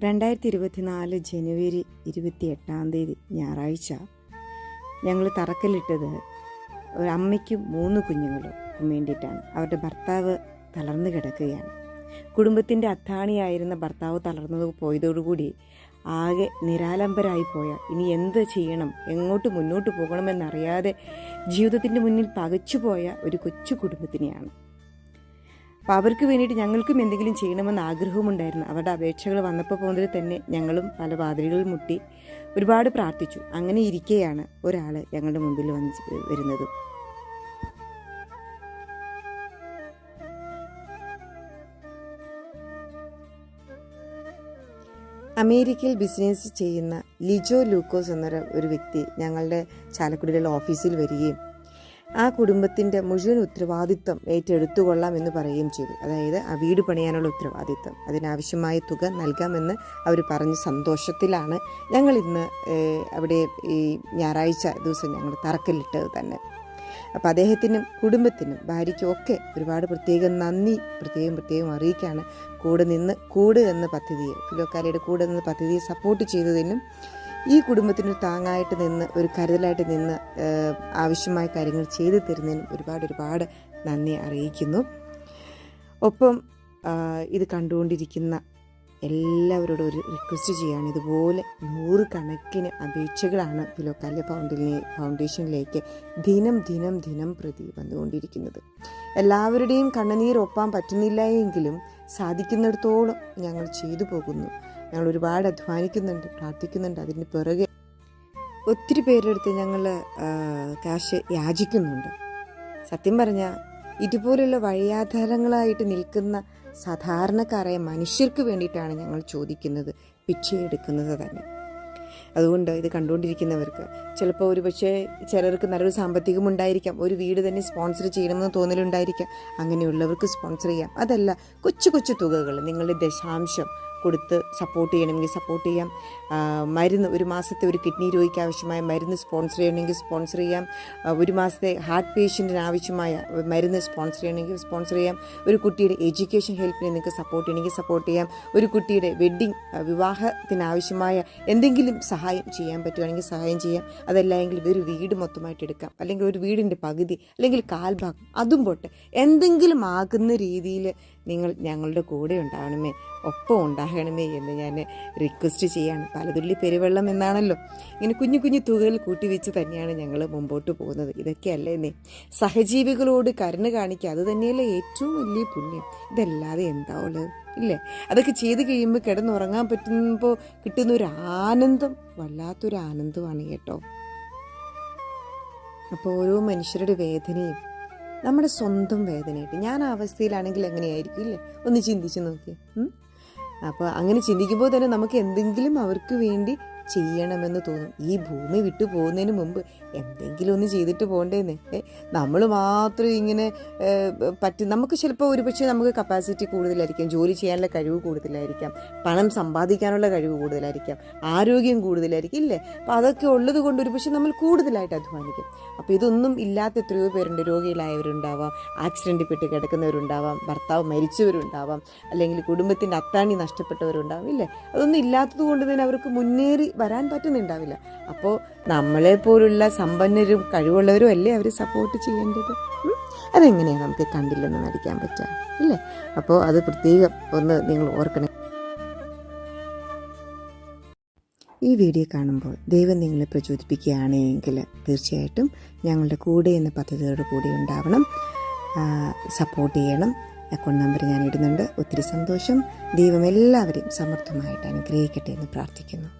രണ്ടായിരത്തി ഇരുപത്തിനാല് ജനുവരി ഇരുപത്തി എട്ടാം തീയതി ഞായറാഴ്ച ഞങ്ങൾ തറക്കല്ലിട്ടത് ഒരു മൂന്ന് കുഞ്ഞുങ്ങൾക്കും വേണ്ടിയിട്ടാണ്. അവരുടെ ഭർത്താവ് തളർന്നു കിടക്കുകയാണ്. കുടുംബത്തിന്റെ അത്താണിയായിരുന്ന ഭർത്താവ് തളർന്നത് പോയതോടുകൂടി ആകെ നിരാലംബരായി പോയ ഇനി എന്ത് ചെയ്യണം എങ്ങോട്ട് മുന്നോട്ട് പോകണമെന്നറിയാതെ ജീവിതത്തിന്റെ മുന്നിൽ പകച്ചുപോയ ഒരു കൊച്ചു കുടുംബത്തിനെയാണ്. അപ്പോൾ അവർക്ക് വേണ്ടിയിട്ട് ഞങ്ങൾക്കും എന്തെങ്കിലും ചെയ്യണമെന്ന് ആഗ്രഹമുണ്ടായിരുന്നു. അവരുടെ അപേക്ഷകൾ വന്നപ്പോൾ പോകുന്നതിൽ തന്നെ ഞങ്ങളും പല വാതിലുകളിൽ മുട്ടി ഒരുപാട് പ്രാർത്ഥിച്ചു. അങ്ങനെ ഇരിക്കെയാണ് ഒരാൾ ഞങ്ങളുടെ മുമ്പിൽ വന്ന് വരുന്നത്. അമേരിക്കയിൽ ബിസിനസ് ചെയ്യുന്ന ലിജോ ലൂക്കോസ് എന്നൊരു ഒരു വ്യക്തി ഞങ്ങളുടെ ചാലക്കുടിയിലുള്ള ഓഫീസിൽ വരികയും ആ കുടുംബത്തിന്റെ മുഴുവൻ ഉത്തരവാദിത്വം ഏറ്റെടുത്തുകൊള്ളാം എന്ന് പറയുകയും ചെയ്തു. അതായത് ആ വീട് പണിയാനുള്ള ഉത്തരവാദിത്വം. അതിനാവശ്യമായ തുക നൽകാമെന്ന് അവർ പറഞ്ഞ സന്തോഷത്തിലാണ് ഞങ്ങൾ ഇന്ന് അവിടെ ഈ ഞായറാഴ്ച ദിവസം ഞങ്ങൾ തറക്കല്ലിട്ടത് തന്നെ. അപ്പോൾ അദ്ദേഹത്തിനും കുടുംബത്തിനും ഭാര്യയ്ക്കും ഒക്കെ ഒരുപാട് പ്രത്യേകം നന്ദി. പ്രത്യേകം പ്രത്യേകം അറിയിക്കുകയാണ് കൂടെ നിന്ന് കൂട് എന്ന പദ്ധതിയെ ഫിലോക്കാലയുടെ കൂടെ എന്ന പദ്ധതിയെ സപ്പോർട്ട് ചെയ്തതിനും ഈ കുടുംബത്തിന് താങ്ങായിട്ട് നിന്ന് ഒരു കരുതലായിട്ട് നിന്ന് ആവശ്യമായ കാര്യങ്ങൾ ചെയ്തു തരുന്നതിനും ഒരുപാട് ഒരുപാട് നന്ദി അറിയിക്കുന്നു. ഒപ്പം ഇത് കണ്ടുകൊണ്ടിരിക്കുന്ന എല്ലാവരോടും ഒരു റിക്വസ്റ്റ് ചെയ്യാണ് ഇതുപോലെ നൂറുകണക്കിന് അപേക്ഷകളാണ് ഫിലോക്കാലിയ ഫൗണ്ടിനെ ഫൗണ്ടേഷനിലേക്ക് ദിനം ദിനം ദിനം പ്രതി വന്നുകൊണ്ടിരിക്കുന്നത്. എല്ലാവരുടെയും കണ്ണുനീർ ഒപ്പാൻ പറ്റുന്നില്ല എങ്കിലും സാധിക്കുന്നിടത്തോളം ഞങ്ങൾ ചെയ്തു പോകുന്നു. ഞങ്ങൾ ഒരുപാട് അധ്വാനിക്കുന്നുണ്ട് പ്രാർത്ഥിക്കുന്നുണ്ട്. അതിന് പിറകെ ഒത്തിരി പേരുടെ അടുത്ത് ഞങ്ങൾ കാശ് യാചിക്കുന്നുണ്ട്. സത്യം പറഞ്ഞാൽ ഇതുപോലുള്ള വഴിയാധാരങ്ങളായിട്ട് നിൽക്കുന്ന സാധാരണക്കാരായ മനുഷ്യർക്ക് വേണ്ടിയിട്ടാണ് ഞങ്ങൾ ചോദിക്കുന്നത് പിച്ചയെടുക്കുന്നത് തന്നെ. അതുകൊണ്ട് ഇത് കണ്ടുകൊണ്ടിരിക്കുന്നവർക്ക് ചിലപ്പോൾ ഒരു പക്ഷേ ചിലർക്ക് നല്ലൊരു സാമ്പത്തികം ഉണ്ടായിരിക്കാം ഒരു വീട് തന്നെ സ്പോൺസർ ചെയ്യണമെന്ന് തോന്നലുണ്ടായിരിക്കാം. അങ്ങനെയുള്ളവർക്ക് സ്പോൺസർ ചെയ്യാം. അതല്ല കൊച്ചു കൊച്ചു തുകകൾ നിങ്ങളുടെ ദശാംശം കൊടുത്ത് സപ്പോർട്ട് ചെയ്യണമെങ്കിൽ സപ്പോർട്ട് ചെയ്യാം. മരുന്ന് ഒരു മാസത്തെ ഒരു കിഡ്നി രോഗിക്ക് ആവശ്യമായ മരുന്ന് സ്പോൺസർ ചെയ്യണമെങ്കിൽ സ്പോൺസർ ചെയ്യാം. ഒരു മാസത്തെ ഹാർട്ട് പേഷ്യന്റിന് ആവശ്യമായ മരുന്ന് സ്പോൺസർ ചെയ്യണമെങ്കിൽ സ്പോൺസർ ചെയ്യാം. ഒരു കുട്ടിയുടെ എഡ്യൂക്കേഷൻ ഹെൽപ്പിന് നിങ്ങൾക്ക് സപ്പോർട്ട് ചെയ്യണമെങ്കിൽ സപ്പോർട്ട് ചെയ്യാം. ഒരു കുട്ടിയുടെ വെഡ്ഡിങ് വിവാഹത്തിനാവശ്യമായ എന്തെങ്കിലും സഹായം ചെയ്യാൻ പറ്റുകയാണെങ്കിൽ സഹായം ചെയ്യാം. അതല്ല എങ്കിൽ ഒരു വീട് മൊത്തമായിട്ട് എടുക്കാം. അല്ലെങ്കിൽ ഒരു വീടിന്റെ പകുതി അല്ലെങ്കിൽ കാൽഭാഗം അതും പോട്ടെ. എന്തെങ്കിലും ആകുന്ന രീതിയിൽ നിങ്ങൾ ഞങ്ങളുടെ കൂടെ ഉണ്ടാവണമേ. ഒപ്പം ഉണ്ടാകണമേ എന്ന് ഞാൻ റിക്വസ്റ്റ് ചെയ്യാണ്. പലതുള്ളി പെരുവെള്ളം എന്നാണല്ലോ. ഇങ്ങനെ കുഞ്ഞു കുഞ്ഞു തുകകൾ കൂട്ടിവെച്ച് തന്നെയാണ് ഞങ്ങൾ മുമ്പോട്ട് പോകുന്നത്. ഇതൊക്കെയല്ലേ സഹജീവികളോട് കരുണ കാണിക്കുക അത് തന്നെയല്ലേ ഏറ്റവും വലിയ പുണ്യം. ഇതല്ലാതെ എന്താ ഉള്ളത്? ഇല്ലേ? അതൊക്കെ ചെയ്ത് കഴിയുമ്പോൾ കിടന്നുറങ്ങാൻ പറ്റുമ്പോൾ കിട്ടുന്ന ഒരു ആനന്ദം. വല്ലാത്തൊരു ആനന്ദമാണ് കേട്ടോ. അപ്പോൾ ഓരോ മനുഷ്യരുടെ വേദനയും നമ്മുടെ സ്വന്തം വേദനയായിട്ട്. ഞാൻ ആ അവസ്ഥയിലാണെങ്കിൽ എങ്ങനെയായിരിക്കും? ഇല്ലേ? ഒന്ന് ചിന്തിച്ച് നോക്കിയേ. ഉം? അപ്പോൾ അങ്ങനെ ചിന്തിക്കുമ്പോൾ തന്നെ നമുക്ക് എന്തെങ്കിലും അവർക്ക് വേണ്ടി ചെയ്യണമെന്ന് തോന്നും. ഈ ഭൂമി വിട്ടു പോകുന്നതിന് മുമ്പ് എന്തെങ്കിലും ഒന്ന് ചെയ്തിട്ട് പോകണ്ടേന്ന്. നമ്മൾ മാത്രം ഇങ്ങനെ പറ്റും. നമുക്ക് ചിലപ്പോൾ ഒരുപക്ഷെ നമുക്ക് കപ്പാസിറ്റി കൂടുതലായിരിക്കാം ജോലി ചെയ്യാനുള്ള കഴിവ് കൂടുതലായിരിക്കാം പണം സമ്പാദിക്കാനുള്ള കഴിവ് കൂടുതലായിരിക്കാം ആരോഗ്യം കൂടുതലായിരിക്കും ഇല്ലേ? അപ്പോൾ അതൊക്കെ ഉള്ളത് കൊണ്ട് ഒരുപക്ഷെ നമ്മൾ കൂടുതലായിട്ട് അധ്വാനിക്കും. അപ്പോൾ ഇതൊന്നും ഇല്ലാത്ത എത്രയോ പേരുണ്ട്. രോഗികളായവരുണ്ടാവാം ആക്സിഡന്റിൽ പെട്ട് കിടക്കുന്നവരുണ്ടാവാം ഭർത്താവ് മരിച്ചവരുണ്ടാവാം അല്ലെങ്കിൽ കുടുംബത്തിന്റെ അത്താണി നഷ്ടപ്പെട്ടവരുണ്ടാവും ഇല്ലേ? അതൊന്നും ഇല്ലാത്തത് കൊണ്ട് തന്നെ അവർക്ക് മുന്നേറി വരാൻ പറ്റുന്നുണ്ടാവില്ല. അപ്പോൾ നമ്മളെ പോലുള്ള സമ്പന്നരും കഴിവുള്ളവരും അല്ലേ അവർ സപ്പോർട്ട് ചെയ്യേണ്ടത്? അതെങ്ങനെയാണ് നമുക്ക് കണ്ടില്ലെന്ന് നടിക്കാൻ പറ്റുക ഇല്ലേ അപ്പോൾ അത് പ്രത്യേകം ഒന്ന് നിങ്ങൾ ഓർക്കണം. ഈ വീഡിയോ കാണുമ്പോൾ ദൈവം നിങ്ങളെ പ്രചോദിപ്പിക്കുകയാണെങ്കിൽ തീർച്ചയായിട്ടും ഞങ്ങളുടെ കൂടെ എന്ന പദ്ധതിയോട് കൂടി ഉണ്ടാവണം. സപ്പോർട്ട് ചെയ്യണം. അക്കൗണ്ട് നമ്പർ ഞാൻ ഇടുന്നുണ്ട്. ഒത്തിരി സന്തോഷം. ദൈവം എല്ലാവരെയും സമർത്ഥമായിട്ട് അനുഗ്രഹിക്കട്ടെ എന്ന് പ്രാർത്ഥിക്കുന്നു.